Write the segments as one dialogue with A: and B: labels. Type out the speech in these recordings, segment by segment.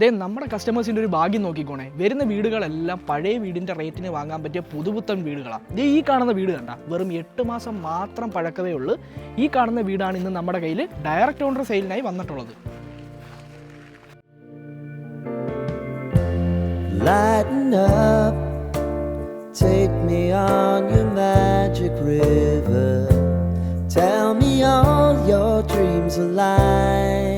A: ദേ നമ്മുടെ കസ്റ്റമേഴ്സിന്റെ ഒരു ഭാഗ്യം നോക്കിക്കോണേ. വരുന്ന വീടുകളെല്ലാം പഴയ വീടിന്റെ റേറ്റിന് വാങ്ങാൻ പറ്റിയ പുതുപുത്തൻ വീടുകളാണ് ദേ ഈ കാണുന്ന വീട് കണ്ട വെറും എട്ട് മാസം മാത്രം പഴക്കതേ ഉള്ളൂ. ഈ കാണുന്ന വീടാണ് ഇന്ന് നമ്മുടെ കയ്യിൽ ഡയറക്റ്റ് ഓണർ സെയിലിനായി വന്നിട്ടുള്ളത്.
B: Lighten up, take me on your magic river. Tell me all your dreams are align.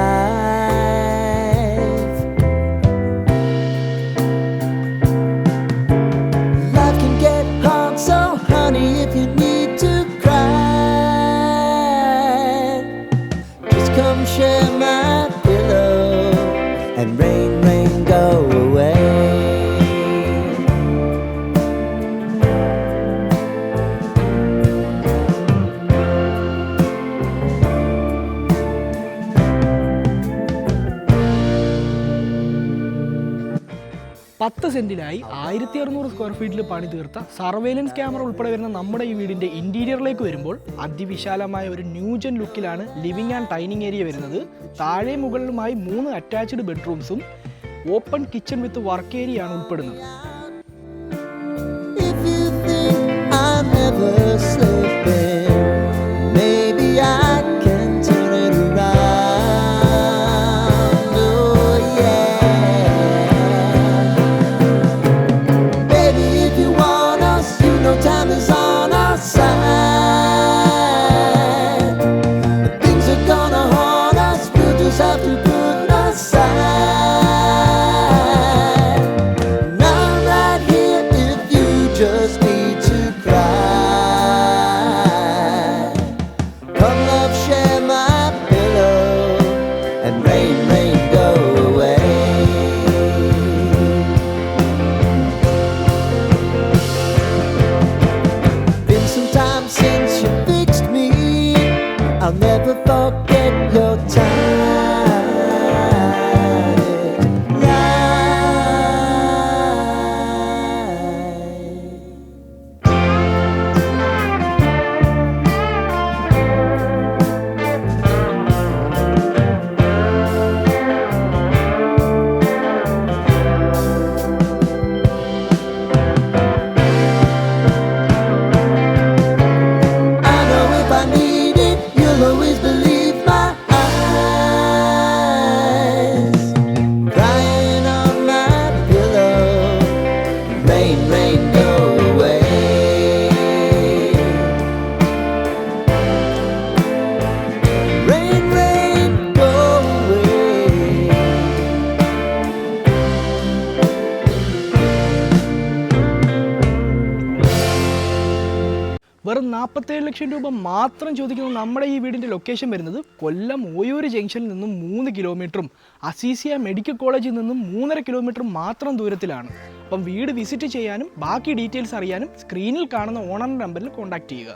A: പത്ത് സെന്റിലായി ആയിരത്തി അറുന്നൂറ് സ്ക്വയർ ഫീറ്റിൽ പണി തീർത്ത സർവേലൻസ് ക്യാമറ ഉൾപ്പെടെ വരുന്ന നമ്മുടെ ഈ വീടിന്റെ ഇന്റീരിയറിലേക്ക് വരുമ്പോൾ അതിവിശാലമായ ഒരു ന്യൂജൻ ലുക്കിലാണ് ലിവിംഗ് ആൻഡ് ഡൈനിങ് ഏരിയ വരുന്നത്. താഴെ മുകളിലുമായി മൂന്ന് attached ബെഡ്റൂംസും open kitchen with work area ആണ് ഉൾപ്പെടുന്നത്
B: thought
A: വെറും നാൽപ്പത്തേഴ് ലക്ഷം രൂപ മാത്രം ചോദിക്കുന്നു നമ്മുടെ ഈ വീടിന്റെ ലൊക്കേഷൻ വരുന്നത് കൊല്ലം ഓയൂർ ജംഗ്ഷനിൽ നിന്നും മൂന്ന് കിലോമീറ്ററും അസീസിയ മെഡിക്കൽ കോളേജിൽ നിന്നും മൂന്നര കിലോമീറ്റർ മാത്രം ദൂരത്തിലാണ്. അപ്പം വീട് വിസിറ്റ് ചെയ്യാനും ബാക്കി ഡീറ്റെയിൽസ് അറിയാനും സ്ക്രീനിൽ കാണുന്ന ഓണർ നമ്പറിൽ കോൺടാക്ട് ചെയ്യുക.